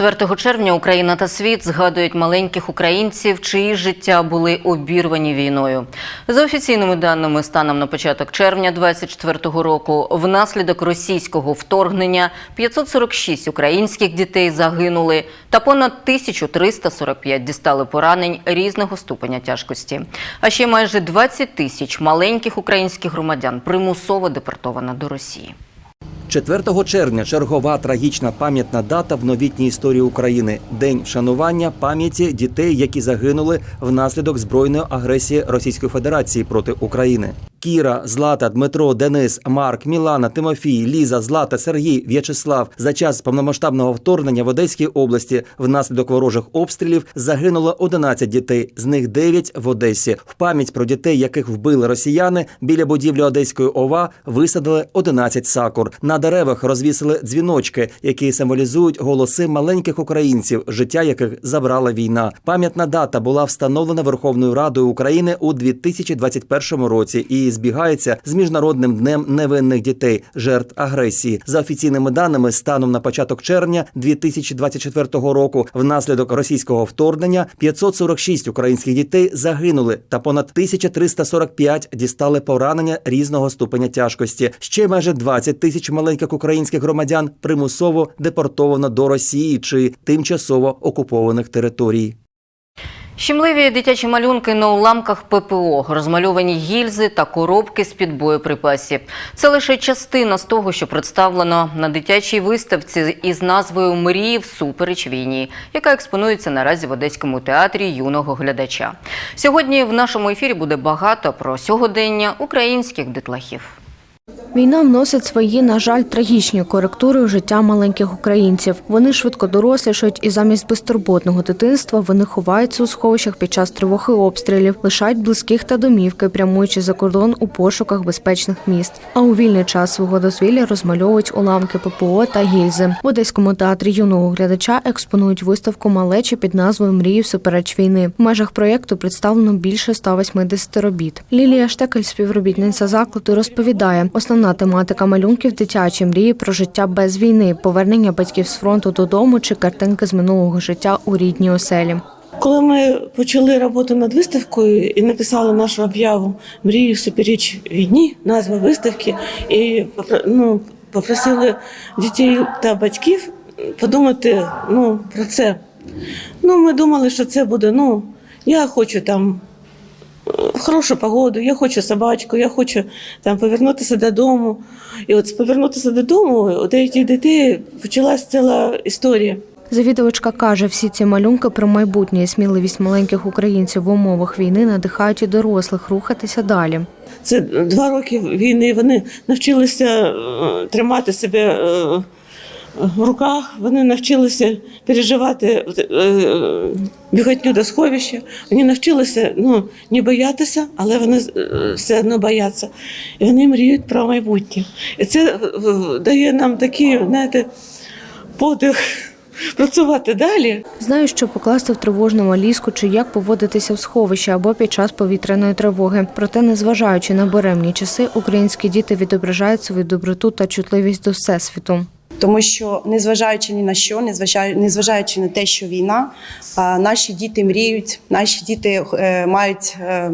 4 червня Україна та світ згадують маленьких українців, чиї життя були обірвані війною. За офіційними даними, станом на початок червня 2024 року, внаслідок російського вторгнення 546 українських дітей загинули та понад 1345 дістали поранень різного ступеня тяжкості. А ще майже 20 тисяч маленьких українських громадян примусово депортовано до Росії. 4 червня чергова трагічна пам'ятна дата в новітній історії України день вшанування пам'яті дітей, які загинули внаслідок збройної агресії Російської Федерації проти України. Кіра, Злата, Дмитро, Денис, Марк, Мілана, Тимофій, Ліза, Злата, Сергій, В'ячеслав за час повномасштабного вторгнення в Одеській області внаслідок ворожих обстрілів загинуло 11 дітей, з них 9 в Одесі. В пам'ять про дітей, яких вбили росіяни, біля будівлі Одеської ОВА висадили 11 сакур. На деревах розвісили дзвіночки, які символізують голоси маленьких українців, життя яких забрала війна. Пам'ятна дата була встановлена Верховною Радою України у 2021 році і збігається з міжнародним днем невинних дітей, жертв агресії. За офіційними даними, станом на початок червня 2024 року, внаслідок російського вторгнення 546 українських дітей загинули, та понад 1345 дістали поранення різного ступеня тяжкості. Ще майже 20 тисяч маленьких українських громадян примусово депортовано до Росії чи тимчасово окупованих територій. Щемливі дитячі малюнки на уламках ППО, розмальовані гільзи та коробки з-під боєприпасів. Це лише частина з того, що представлено на дитячій виставці із назвою Мрії всупереч війні, яка експонується наразі в Одеському театрі юного глядача. Сьогодні в нашому ефірі буде багато про сьогодення українських дитлахів. Війна вносить свої, на жаль, трагічні коректури у життя маленьких українців. Вони швидко дорослішають і замість безтурботного дитинства вони ховаються у сховищах під час тривог і обстрілів, лишають близьких та домівки, прямуючи за кордон у пошуках безпечних міст. А у вільний час свого дозвілля розмальовують уламки ППО та гільзи. В Одеському театрі юного глядача експонують виставку малечі під назвою Мрії всупереч війни. В межах проєкту представлено більше 180 робіт. Лілія Штекель, співробітниця закладу, розповідає, основна тематика малюнків дитячі мрії про життя без війни, повернення батьків з фронту додому чи картинки з минулого життя у рідній оселі. Коли ми почали роботу над виставкою і написали нашу об'яву Мрії всупереч війні, назва виставки, і ну, попросили дітей та батьків подумати ну, про це. Ну, ми думали, що це буде, ну, я хочу там е, хорошу погоду, я хочу собачку, я хочу там повернутися додому. І от повернутися додому у деяких дітей почалась ціла історія. Завідувачка каже, всі ці малюнки про майбутнє і сміливість маленьких українців в умовах війни надихають і дорослих рухатися далі. Це два роки війни. Вони навчилися е, тримати себе е, в руках. Вони навчилися переживати е, біготню до сховища. Вони навчилися ну, не боятися, але вони е, все одно бояться. І вони мріють про майбутнє. І це е, дає нам такий, знаєте, подих працювати далі. Знаю, що покласти в тривожну валізку чи як поводитися в сховищі або під час повітряної тривоги. Проте, незважаючи на буремні часи, українські діти відображають свою доброту та чутливість до всесвіту. Тому що, незважаючи ні на що, незважаючи, на те, що війна, наші діти мріють, наші діти е, мають. е,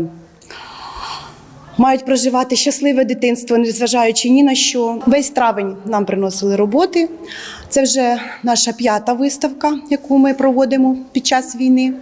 Мають проживати щасливе дитинство, незважаючи ні на що. Весь травень нам приносили роботи. Це вже наша п'ята виставка, яку ми проводимо під час війни.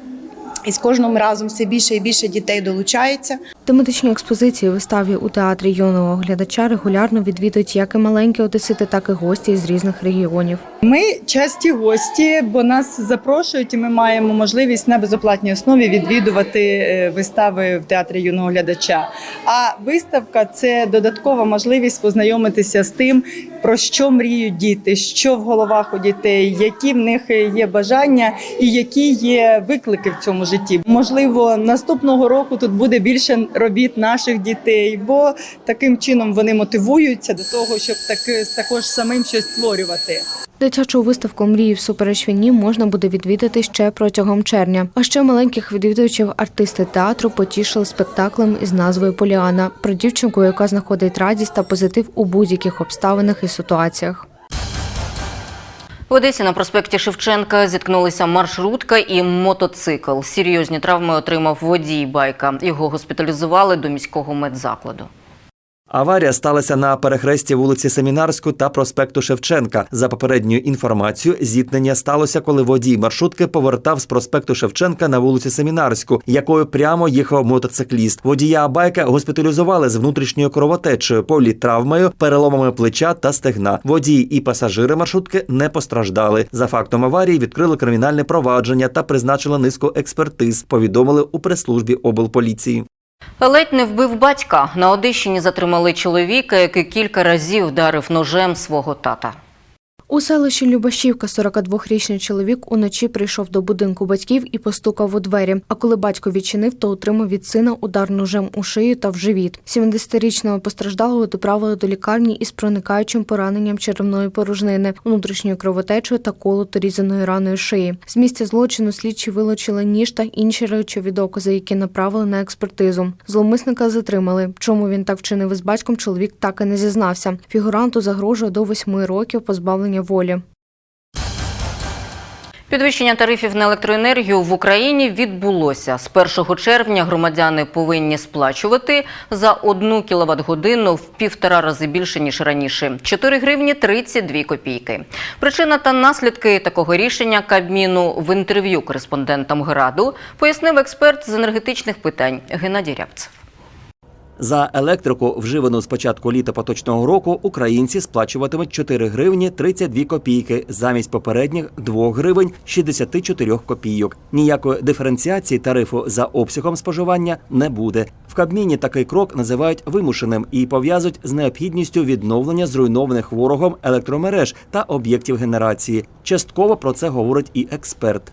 І з кожним разом все більше і більше дітей долучається. Тематичні експозиції виставі у театрі юного глядача регулярно відвідують як і маленькі одесити, так і гості з різних регіонів. Ми часті гості, бо нас запрошують, і ми маємо можливість на безоплатній основі відвідувати е, вистави в театрі юного глядача. А виставка це додаткова можливість познайомитися з тим, про що мріють діти, що в головах у дітей, які в них є бажання і які є виклики в цьому житті. Можливо, наступного року тут буде більше робіт наших дітей, бо таким чином вони мотивуються до того, щоб таки також самим щось створювати. Дитячу виставку мрії всупереч війні можна буде відвідати ще протягом червня. А ще маленьких відвідувачів артисти театру потішили спектаклем із назвою Поліана про дівчинку, яка знаходить радість та позитив у будь-яких обставинах і ситуаціях. В Одесі на проспекті Шевченка зіткнулися маршрутка і мотоцикл. Серйозні травми отримав водій байка. Його госпіталізували до міського медзакладу. Аварія сталася на перехресті вулиці Семінарську та проспекту Шевченка. За попередньою інформацією, зіткнення сталося, коли водій маршрутки повертав з проспекту Шевченка на вулицю Семінарську, якою прямо їхав мотоцикліст. Водія байка госпіталізували з внутрішньою кровотечею, політравмою, переломами плеча та стегна. Водій і пасажири маршрутки не постраждали. За фактом аварії відкрили кримінальне провадження та призначили низку експертиз. Повідомили у прес-службі облполіції. Ледь не вбив батька. На Одещині затримали чоловіка, який кілька разів вдарив ножем свого тата. У селищі Любашівка 42-річний чоловік уночі прийшов до будинку батьків і постукав у двері. А коли батько відчинив, то отримав від сина удар ножем у шию та в живіт. 70-річного постраждалого доправили до лікарні із проникаючим пораненням черевної порожнини, внутрішньою кровотечею та колото різаною раною шиї. З місця злочину слідчі вилучили ніж та інші речові докази, які направили на експертизу. Зловмисника затримали. Чому він так вчинив із батьком, чоловік так і не зізнався. Фігуранту загрожує до восьми років позбавлення волі. Підвищення тарифів на електроенергію в Україні відбулося. З 1 червня громадяни повинні сплачувати за одну кіловат-годину в півтора рази більше, ніж раніше. 4 гривні 32 копійки. Причина та наслідки такого рішення Кабміну в інтерв'ю кореспондентам Граду пояснив експерт з енергетичних питань Геннадій Рябцев. За електрику, вживану з початку літа поточного року, українці сплачуватимуть 4 гривні 32 копійки замість попередніх 2 гривень 64 копійок. Ніякої диференціації тарифу за обсягом споживання не буде. В Кабміні такий крок називають вимушеним і пов'язують з необхідністю відновлення зруйнованих ворогом електромереж та об'єктів генерації. Частково про це говорить і експерт.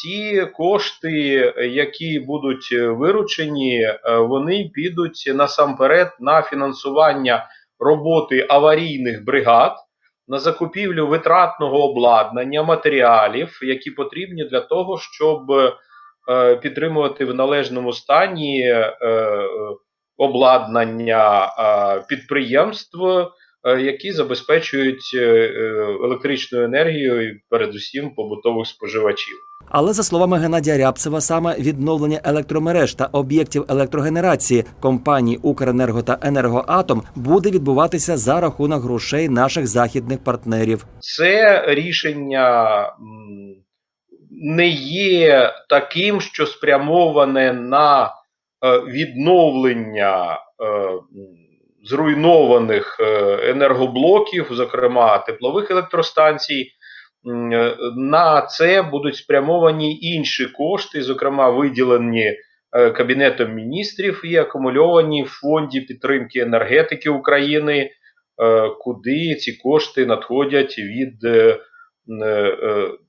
Ці кошти, які будуть виручені, е, вони підуть насамперед на фінансування роботи аварійних бригад, на закупівлю витратного обладнання, матеріалів, які потрібні для того, щоб е, підтримувати в належному стані е, обладнання е, підприємств, е, які забезпечують е, е, електричною енергією, передусім побутових споживачів. Але за словами Геннадія Рябцева, саме відновлення електромереж та об'єктів електрогенерації компаній Укренерго та Енергоатом буде відбуватися за рахунок грошей наших західних партнерів. Це рішення не є таким, що спрямоване на е, відновлення е, зруйнованих е, енергоблоків, зокрема теплових електростанцій. Е, На це будуть спрямовані інші кошти, зокрема виділені е, Кабінетом міністрів і акумульовані в фонді підтримки енергетики України, куди ці кошти надходять від е,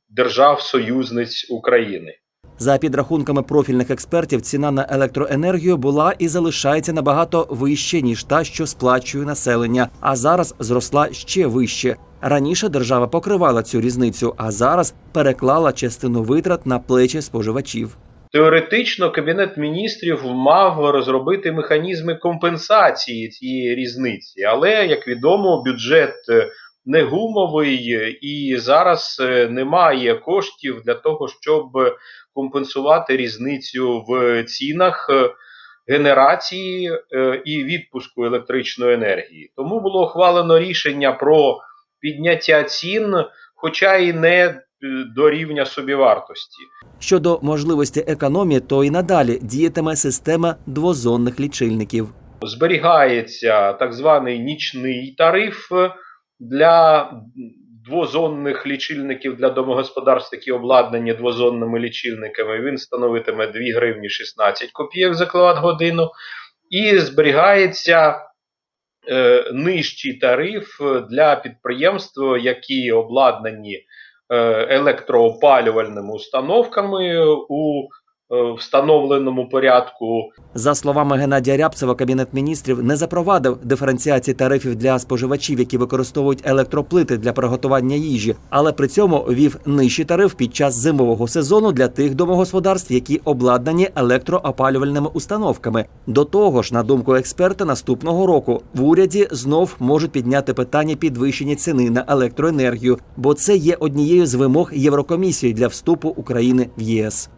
держав-союзниць України. За підрахунками профільних експертів, ціна на електроенергію була і залишається набагато вище ніж та, що сплачує населення, а зараз зросла ще вище. Раніше держава покривала цю різницю, а зараз переклала частину витрат на плечі споживачів. Теоретично Кабінет міністрів мав розробити механізми компенсації цієї різниці, але як відомо, бюджет е, не гумовий і зараз е, немає коштів для того, щоб компенсувати різницю в цінах е, генерації е, і відпуску електричної енергії. Тому було ухвалено рішення про підняття цін, хоча і не до рівня собівартості. Щодо можливості економії, то і надалі діятиме система двозонних лічильників. зберігається так званий нічний тариф для двозонних лічильників для домогосподарств, які обладнані двозонними лічильниками. Він становитиме 2 гривні 16 копійок за кіловат годину. І зберігається е, нижчий тариф для підприємств, які обладнані е, електроопалювальними установками у встановленому порядку. За словами Геннадія Рябцева, кабінет міністрів не запровадив диференціації тарифів для споживачів, які використовують електроплити для приготування їжі, але при цьому вів нижчий тариф під час зимового сезону для тих домогосподарств, які обладнані електроопалювальними установками. До того ж, на думку експерта, наступного року в уряді знов можуть підняти питання підвищення ціни на електроенергію, бо це є однією з вимог Єврокомісії для вступу України в ЄС.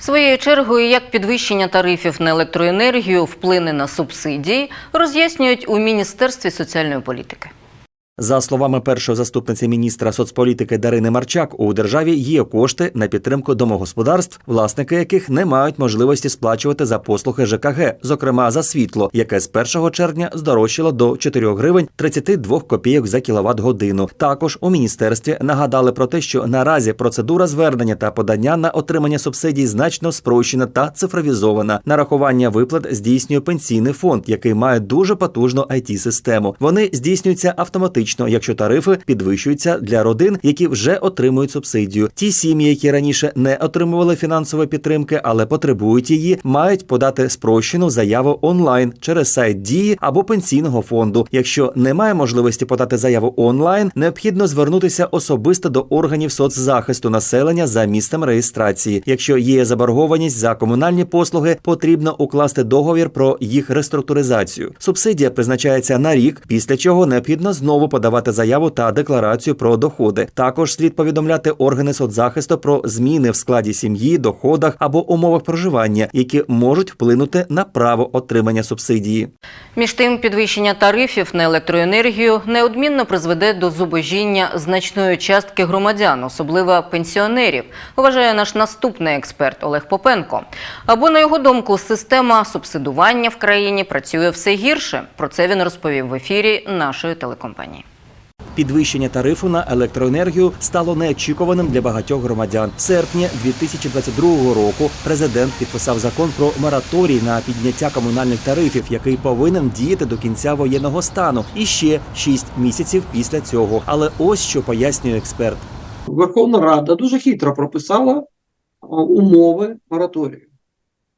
Своєю чергою, як підвищення тарифів на електроенергію вплине на субсидії, роз'яснюють у Міністерстві соціальної політики. За словами першої заступниці міністра соцполітики Дарини Марчак, у державі є кошти на підтримку домогосподарств, власники яких не мають можливості сплачувати за послуги ЖКГ, зокрема за світло, яке з 1 червня здорожчало до 4 гривень 32 копійок за кіловат годину. Також у міністерстві нагадали про те, що наразі процедура звернення та подання на отримання субсидій значно спрощена та цифровізована. Нарахування виплат здійснює пенсійний фонд, який має дуже потужну it систему Вони здійснюються автоматично, якщо тарифи підвищуються для родин, які вже отримують субсидію. Ті сім'ї, які раніше не отримували фінансової підтримки, але потребують її, мають подати спрощену заяву онлайн через сайт дії або пенсійного фонду. Якщо немає можливості подати заяву онлайн, необхідно звернутися особисто до органів соцзахисту населення за місцем реєстрації. Якщо є заборгованість за комунальні послуги, потрібно укласти договір про їх реструктуризацію. Субсидія призначається на рік, після чого необхідно знову подавати заяву та декларацію про доходи. Також слід повідомляти органи соцзахисту про зміни в складі сім'ї, доходах або умовах проживання, які можуть вплинути на право отримання субсидії. Між тим, підвищення тарифів на електроенергію неодмінно призведе до зубожіння значної частки громадян, особливо пенсіонерів, вважає наш наступний експерт Олег Попенко. Або на його думку, система субсидування в країні працює все гірше. Про це він розповів в ефірі нашої телекомпанії. Підвищення тарифу на електроенергію стало неочікуваним для багатьох громадян. В серпні 2022 року президент підписав закон про мораторій на підняття комунальних тарифів, який повинен діяти до кінця воєнного стану і ще 6 місяців після цього. Але ось що пояснює експерт. Верховна Рада дуже хитро прописала умови мораторію.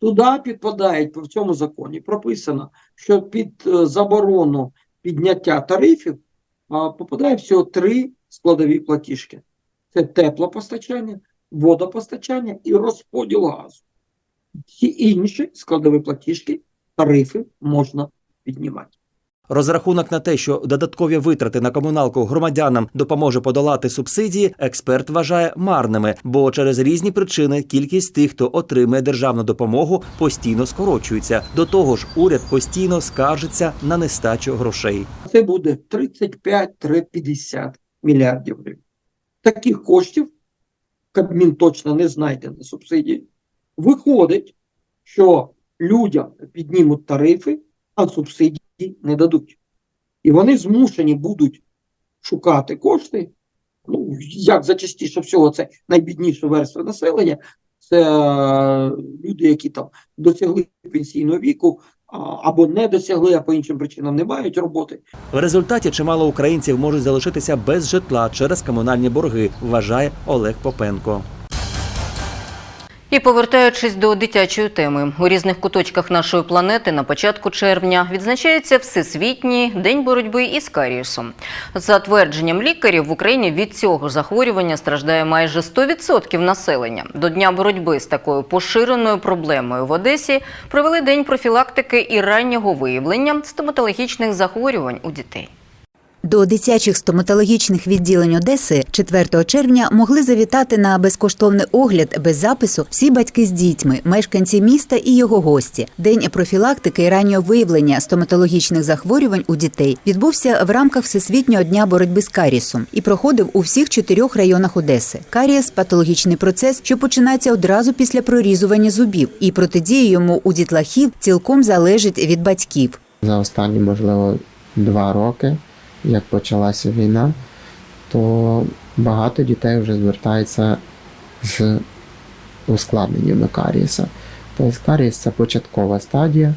Туди підпадають в цьому законі. Прописано, що під е, заборону підняття тарифів попадає всього три складові платіжки: це теплопостачання, водопостачання і розподіл газу. Всі інші складові платіжки, тарифи можна піднімати. Розрахунок на те, що додаткові витрати на комуналку громадянам допоможе подолати субсидії, експерт вважає марними, бо через різні причини кількість тих, хто отримує державну допомогу, постійно скорочується. До того ж, уряд постійно скаржиться на нестачу грошей. Це буде 35-50 мільярдів гривень. Таких коштів Кабмін точно не знайде на субсидії. Виходить, що людям піднімуть тарифи, субсидії не дадуть. І вони змушені будуть шукати кошти. Ну, як зачастіше всього, це найбідніша верства населення. Це е, люди, які там досягли пенсійного віку, або не досягли, а по іншим причинам не мають роботи. В результаті чимало українців можуть залишитися без житла через комунальні борги, вважає Олег Попенко. І повертаючись до дитячої теми, у різних куточках нашої планети на початку червня відзначається Всесвітній день боротьби із карієсом. За твердженням лікарів, в Україні від цього захворювання страждає майже 100% населення. До дня боротьби з такою поширеною проблемою в Одесі провели день профілактики і раннього виявлення стоматологічних захворювань у дітей. До дитячих стоматологічних відділень Одеси 4 червня могли завітати на безкоштовний огляд без запису всі батьки з дітьми, мешканці міста і його гості. День профілактики і раннього виявлення стоматологічних захворювань у дітей відбувся в рамках Всесвітнього дня боротьби з карісом і проходив у всіх чотирьох районах Одеси. Карієс – патологічний процес, що починається одразу після прорізування зубів, і протидія йому у дітлахів цілком залежить від батьків. За останні, можливо, два роки, як почалася війна, то багато дітей вже звертаються з ускладненнями карієса. Тобто карієс це початкова стадія,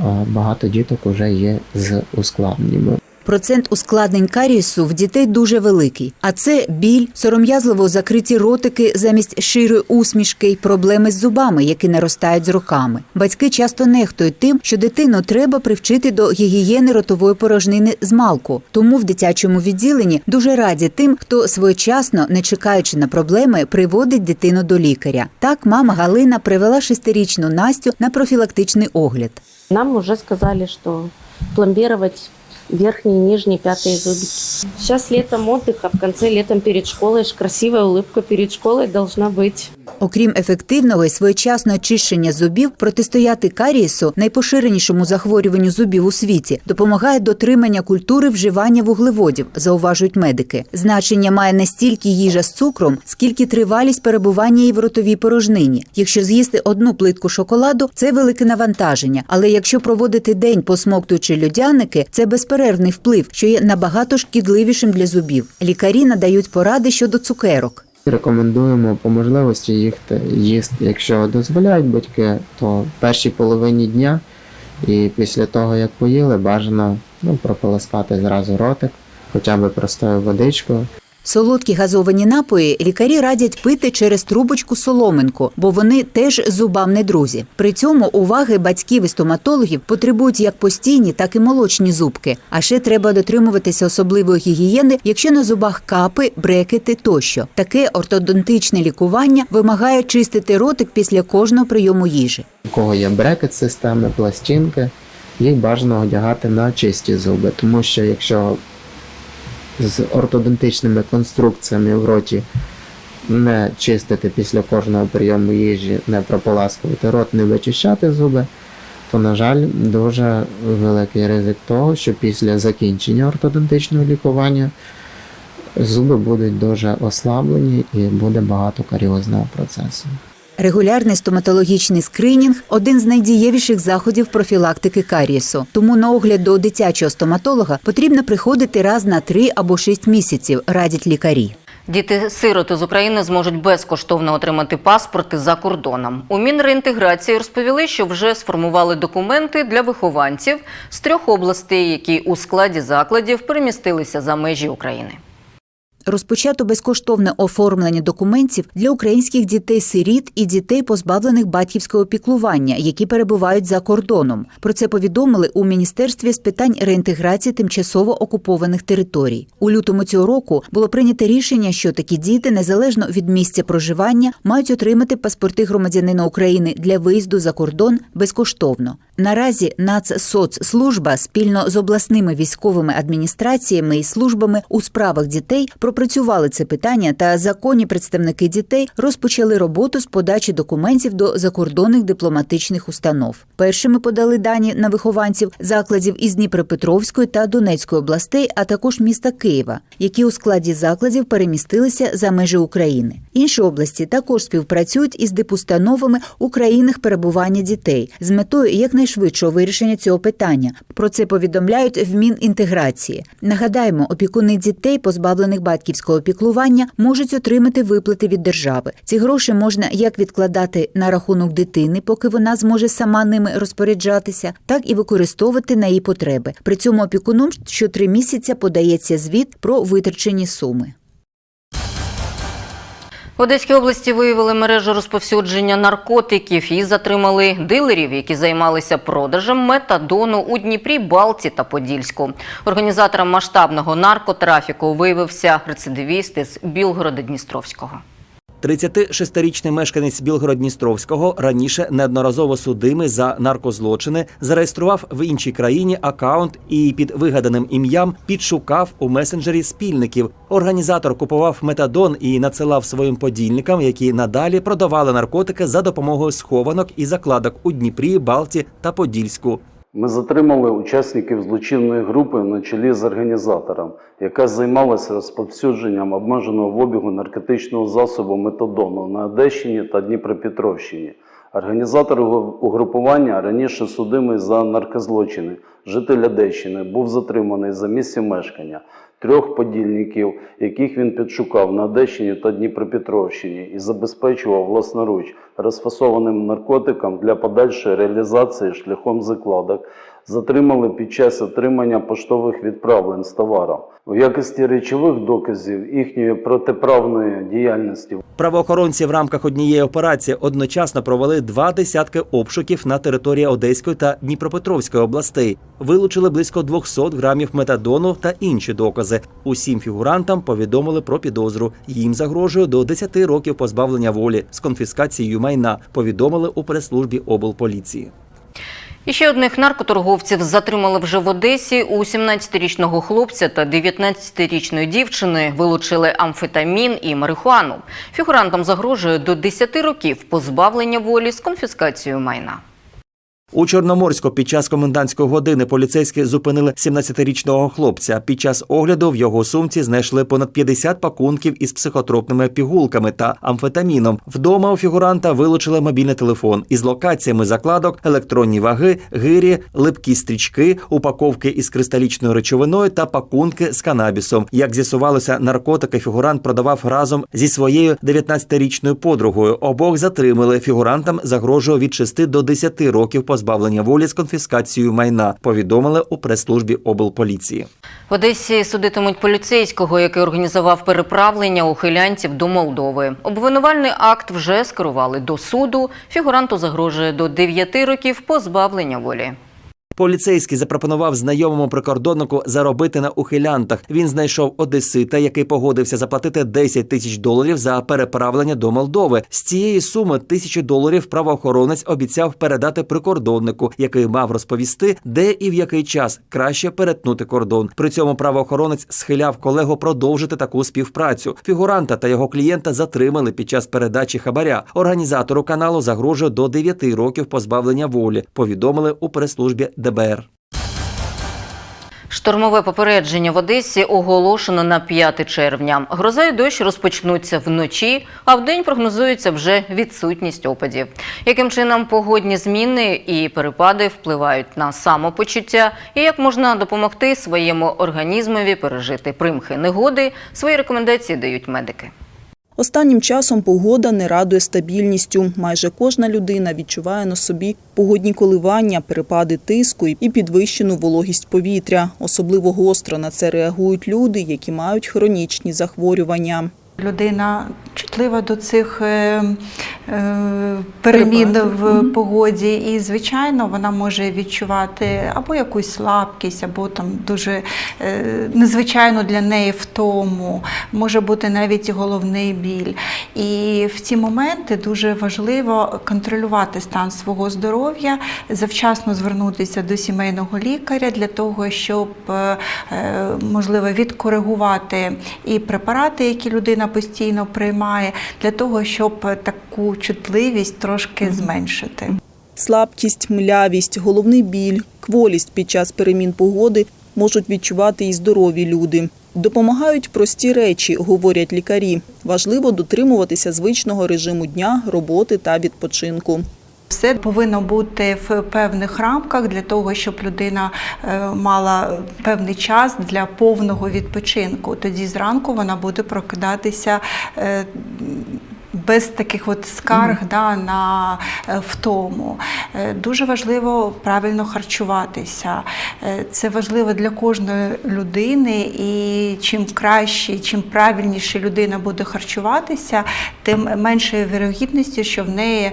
а багато діток вже є з ускладненнями. Процент ускладнень карієсу в дітей дуже великий. А це біль, сором'язливо закриті ротики замість широї усмішки й проблеми з зубами, які наростають з роками. Батьки часто нехтують тим, що дитину треба привчити до гігієни ротової порожнини з малку. Тому в дитячому відділенні дуже раді тим, хто своєчасно, не чекаючи на проблеми, приводить дитину до лікаря. Так мама Галина привела шестирічну Настю на профілактичний огляд. Нам уже сказали, что пломбировать верхние и нижние пятые зубики. Сейчас летом отдых, а в конце летом перед школой ж красивая улыбка перед школой должна быть. Окрім ефективного і своєчасного очищення зубів, протистояти карієсу, найпоширенішому захворюванню зубів у світі, допомагає дотримання культури вживання вуглеводів, зауважують медики. Значення має не стільки їжа з цукром, скільки тривалість перебування її в ротовій порожнині. Якщо з'їсти одну плитку шоколаду, це велике навантаження. Але якщо проводити день посмоктуючи льодяники, це безперервний вплив, що є набагато шкідливішим для зубів. Лікарі надають поради щодо цукерок. Рекомендуємо по можливості їх їсти. Якщо дозволяють батьки, то в першій половині дня і після того, як поїли, бажано ну, прополоскати зразу ротик, хоча б простою водичкою. Солодкі газовані напої лікарі радять пити через трубочку соломинку, бо вони теж зубам не друзі. При цьому уваги батьків і стоматологів потребують як постійні, так і молочні зубки. А ще треба дотримуватися особливої гігієни, якщо на зубах капи, брекети тощо. Таке ортодонтичне лікування вимагає чистити ротик після кожного прийому їжі. У кого є брекет системи, пластинки, їх бажано одягати на чисті зуби, тому що якщо з ортодонтичними конструкціями в роті не чистити після кожного прийому їжі, не прополаскувати рот, не вичищати зуби, то, на жаль, дуже великий ризик того, що після закінчення ортодонтичного лікування зуби будуть дуже ослаблені і буде багато каріозного процесу. Регулярний стоматологічний скринінг один з найдієвіших заходів профілактики карієсу. Тому на огляд до дитячого стоматолога потрібно приходити раз на три або шість місяців, радять лікарі. Діти-сироти з України зможуть безкоштовно отримати паспорти за кордоном. У Мінреінтеграції розповіли, що вже сформували документи для вихованців з трьох областей, які у складі закладів перемістилися за межі України. Розпочато безкоштовне оформлення документів для українських дітей-сиріт і дітей, позбавлених батьківського піклування, які перебувають за кордоном. Про це повідомили у міністерстві з питань реінтеграції тимчасово окупованих територій. У лютому цього року було прийнято рішення, що такі діти, незалежно від місця проживання, мають отримати паспорти громадянина України для виїзду за кордон безкоштовно. Наразі Нацсоцслужба спільно з обласними військовими адміністраціями і службами у справах дітей пропрацювали це питання, та законні представники дітей розпочали роботу з подачі документів до закордонних дипломатичних установ. Першими подали дані на вихованців закладів із Дніпропетровської та Донецької областей, а також міста Києва, які у складі закладів перемістилися за межі України. Інші області також співпрацюють із дипустановами у перебування дітей з метою якнайшвидшого вирішення цього питання. Про це повідомляють в Мінінтеграції. Нагадаємо, опікуни дітей, позбавлених батьківського піклування, можуть отримати виплати від держави. Ці гроші можна як відкладати на рахунок дитини, поки вона зможе сама ними розпоряджатися, так і використовувати на її потреби. При цьому опікуном щотри місяця подається звіт про витрачені суми. Одеській області виявили мережу розповсюдження наркотиків і затримали дилерів, які займалися продажем метадону у Дніпрі, Балті та Подільську. Організатором масштабного наркотрафіку виявився рецидивіст із Білгорода-Дністровського. 36-річний мешканець Білгород-Дністровського раніше неодноразово судимий за наркозлочини, зареєстрував в іншій країні акаунт і під вигаданим ім'ям підшукав у месенджері спільників. Організатор купував метадон і надсилав своїм подільникам, які надалі продавали наркотики за допомогою схованок і закладок у Дніпрі, Балті та Подільську. Ми затримали учасників злочинної групи на чолі з організатором, яка займалася розповсюдженням обмеженого в обігу наркотичного засобу метадону на Одещині та Дніпропетровщині. Організатор угрупування раніше судимий за наркозлочини, житель Одещини, був затриманий за місцем мешкання трьох подільників, яких він підшукав на Одещині та Дніпропетровщині і забезпечував власноруч розфасованим наркотиком для подальшої реалізації шляхом закладок затримали під час отримання поштових відправлень з товаром. У якості речових доказів їхньої протиправної діяльності Правоохоронці в рамках однієї операції одночасно провели два десятки обшуків на території Одеської та Дніпропетровської областей. Вилучили близько 200 грамів метадону та інші докази. Усім фігурантам повідомили про підозру. Їм загрожує до 10 років позбавлення волі з конфіскацією майна. Повідомили у прес-службі облполіції. І ще одних наркоторговців затримали вже в Одесі. У 17-річного хлопця та 19-річної дівчини вилучили амфетамін і марихуану. Фігурантам загрожує до 10 років позбавлення волі з конфіскацією майна. У Чорноморську під час комендантської години поліцейські зупинили 17-річного хлопця. Під час огляду в його сумці знайшли понад 50 пакунків із психотропними пігулками та амфетаміном. Вдома у фігуранта вилучили мобільний телефон із локаціями закладок, електронні ваги, гирі, липкі стрічки, упаковки із кристалічною речовиною та пакунки з канабісом. Як з'ясувалося, наркотики фігурант продавав разом зі своєю 19-річною подругою. Обох затримали. Фігурантам загрожує від 6 до 10 років позбавлення волі з конфіскацією майна. Повідомили у прес-службі облполіції. В Одесі судитимуть поліцейського, який організував переправлення ухилянців до Молдови. Обвинувальний акт вже скерували до суду. Фігуранту загрожує до 9 років позбавлення волі. Поліцейський запропонував знайомому прикордоннику заробити на ухилянтах. Він знайшов одесита, який погодився заплатити 10 тисяч доларів за переправлення до Молдови. З цієї суми тисячу доларів правоохоронець обіцяв передати прикордоннику, який мав розповісти, де і в який час краще перетнути кордон. При цьому правоохоронець схиляв колегу продовжити таку співпрацю. Фігуранта та його клієнта затримали під час передачі хабаря. Організатору каналу загрожує до 9 років позбавлення волі. Повідомили у прес-службі. Штормове попередження в Одесі оголошено на 5 червня. Гроза і дощ розпочнуться вночі, а вдень прогнозується вже відсутність опадів. Яким чином погодні зміни і перепади впливають на самопочуття і як можна допомогти своєму організмові пережити примхи негоди, свої рекомендації дають медики. Останнім часом погода не радує стабільністю. Майже кожна людина відчуває на собі погодні коливання, перепади тиску і підвищену вологість повітря. Особливо гостро на це реагують люди, які мають хронічні захворювання. Людина чутлива до цих е, е, перемін в погоді, і звичайно вона може відчувати або якусь слабкість, або там дуже е, незвичайно для неї втому, може бути навіть головний біль. І в ці моменти дуже важливо контролювати стан свого здоров'я, завчасно звернутися до сімейного лікаря для того, щоб можливо відкоригувати і препарати, які людина постійно приймає, для того, щоб таку чутливість трошки зменшити. Слабкість, млявість, головний біль, кволість під час перемін погоди можуть відчувати і здорові люди. Допомагають прості речі, говорять лікарі. Важливо дотримуватися звичного режиму дня, роботи та відпочинку. Все повинно бути в певних рамках для того, щоб людина е, мала певний час для повного відпочинку. Тоді зранку вона буде прокидатися. Без таких от скарг да, на е, втому. Е, Дуже важливо правильно харчуватися. Е, Це важливо для кожної людини, і чим краще, чим правильніше людина буде харчуватися, тим менше вірогідності, що в неї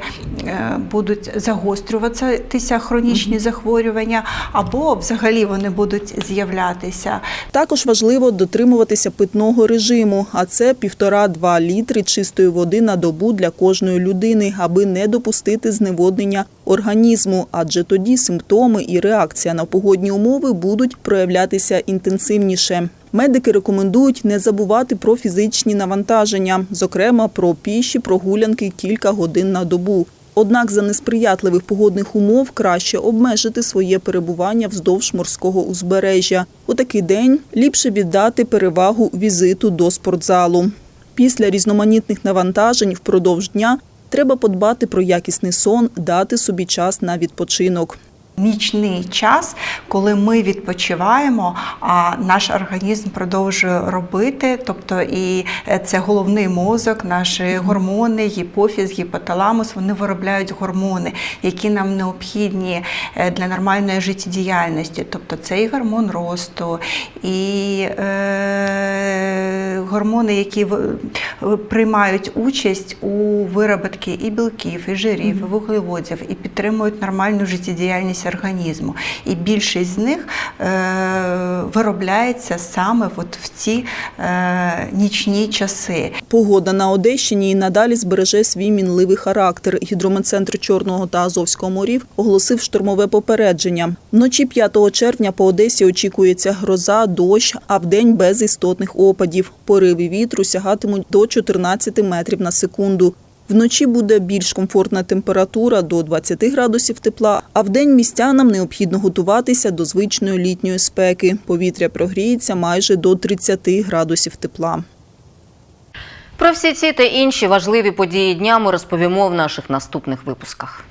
будуть загострюватися хронічні захворювання, або взагалі вони будуть з'являтися. Також важливо дотримуватися питного режиму, а це півтора-два літри чистої води на добу для кожної людини, аби не допустити зневоднення організму, адже тоді симптоми і реакція на погодні умови будуть проявлятися інтенсивніше. Медики рекомендують не забувати про фізичні навантаження, зокрема про піші прогулянки кілька годин на добу. Однак за несприятливих погодних умов краще обмежити своє перебування вздовж морського узбережжя. У такий день ліпше віддати перевагу візиту до спортзалу. Після різноманітних навантажень впродовж дня треба подбати про якісний сон, дати собі час на відпочинок. Нічний час, коли ми відпочиваємо, а наш організм продовжує робити. Тобто, і е, це головний мозок, наші гормони, гіпофіз, гіпоталамус, вони виробляють гормони, які нам необхідні е, для нормальної життєдіяльності. Тобто це і гормон росту, і е, гормони, які приймають участь у вироботці і білків, і жирів, і вуглеводів, і підтримують нормальну життєдіяльність організму. І більшість з них е, виробляється саме от в ці е, нічні часи. Погода на Одещині і надалі збереже свій мінливий характер. Гідрометцентр Чорного та Азовського морів оголосив штормове попередження. Вночі 5 червня по Одесі очікується гроза, дощ, а вдень без істотних опадів. Пориви вітру сягатимуть до 14 метрів на секунду. Вночі буде більш комфортна температура до 20 градусів тепла, а вдень містянам необхідно готуватися до звичної літньої спеки. Повітря прогріється майже до 30 градусів тепла. Про всі ці та інші важливі події дня ми розповімо в наших наступних випусках.